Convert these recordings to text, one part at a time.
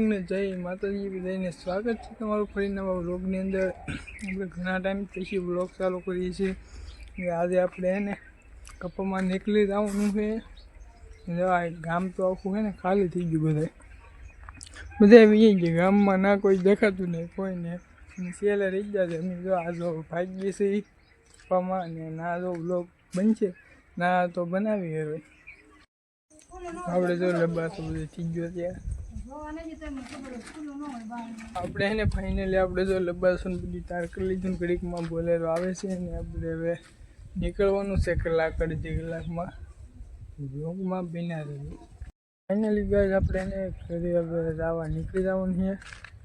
ને જય માતાજી બધાને સ્વાગત છે તમારું ફરી નવા બ્લોગની અંદર. આપણે ઘણા ટાઈમ પછી બ્લોગ ચાલુ કરીએ છીએ. આજે આપણે એને કપામાં નીકળી જવાનું છે. ગામ તો આખું છે ને ખાલી થઈ ગયું બધા બધા એવી કે ગામમાં ના કોઈ દેખાતું નહીં કોઈને સેલે રહી જશે અમે જો આ જો ભાગીએ છીએ કપામાં અને ના જો બ્લોગ બનશે, ના તો બનાવી હવે આપણે જો લબ્બા તો બધું થઈ ગયો ત્યાં આપણે એને ફાઇનલી આપણે જો લબાસન બધી તાર કરી લીધું ઘડીકમાં બોલેરો આવે છે અને આપણે હવે નીકળવાનું છે કલાક અડધી કલાકમાં. યોગમાં બિના રહ્યું ફાઇનલી ગાય આપણે એને ઘરે હવે જવા નીકળી જવાનું છે.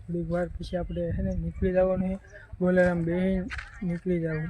થોડીક વાર પછી આપણે એને નીકળી જવાનું છે. બોલેરામાં બે નીકળી જવું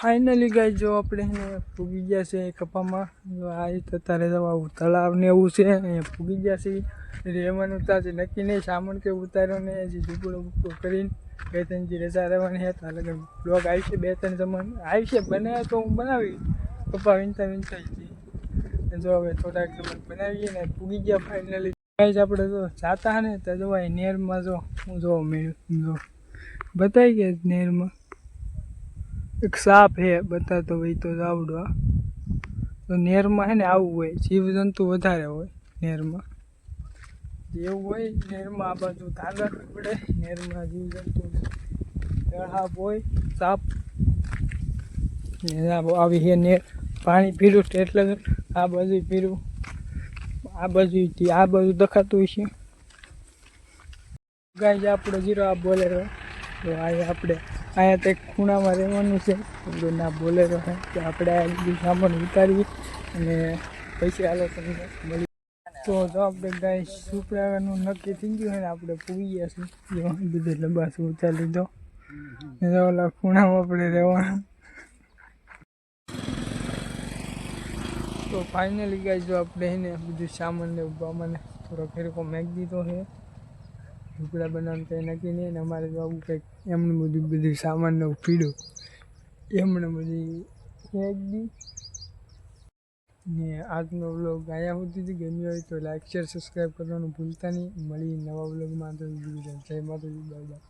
ફાઇનલી ગાય જો આપણે પૂગી ગયા છે કપામાં, જો આ તારે જવા તળાવ ને એવું છે અહીંયા પૂગી ગયા છે. રહેવાનું ઉતારશે નક્કી નહીં સામાન કે ઉતાર્યો ને હજી ઝૂપડો બૂપડો કરીને બે ત્રણ જે રજા રહેવાની હે તારે બ્લોગ આવશે બે ત્રણ જમણ આવશે બને તો હું બનાવી. કપા વિનતા વિનતા જ જો હવે થોડાક જમણ બનાવીએ ને પૂગી ગયા ફાઇનલી ગાય આપણે જો જાતા ને, તો જોવાય નેરમાં જો, હું જોવા મેળ જો બતાવી ગયા નેરમાં. એક સાપ હે બતાતો હોય તો આવડવા તો નેરમાં હે ને આવું હોય, જીવજંતુ વધારે હોય નેરમાં. જેવું હોય, નેરમાં આ બાજુ ધ્યાન રાખવું પડે, નેરમાં જીવજંતુ સાપ હોય, સાપ. આવી હે નેર પાણી પીરું એટલે આ બાજુ પીરું આ બાજુ આ બાજુ દેખાતું હોય છે ગાય આપણે જીરો આ બોલેરો. તો આ આપણે અહીંયા તે ખૂણામાં રહેવાનું છે. એટલે ના બોલે તો હે, કે આપણે આ સામાન ઉતારીએ અને પૈસા હાલો તમને મળી. તો જો આપણે ગાય સુપડાવાનું નક્કી થઈ ગયું હોય ને, આપણે પૂરી ગયા છીએ. જો, બધે લબાસ ઉતારી લીધો ને જો ઓલા ખૂણામાં આપણે રહેવાનું. તો ફાઇનલી ગાય જો આપણે એને બધું સામાન ને મને થોડો ફેરકો મેક દીધો છે ઢુકડા બનાવવાનું કંઈ નક્કી નહીં, ને અમારે તો આવું કંઈક એમને બધું બધું સામાન ને પીડું એમણે બધી ફેંક ને આજનો વ્લોગ આયા સુધી ગમ્યો હોય તો લાઈક શેર સબસ્ક્રાઈબ કરવાનું ભૂલતા નહીં. મળી નવા વ્લોગમાં. તો જય માતાજી બાય બાય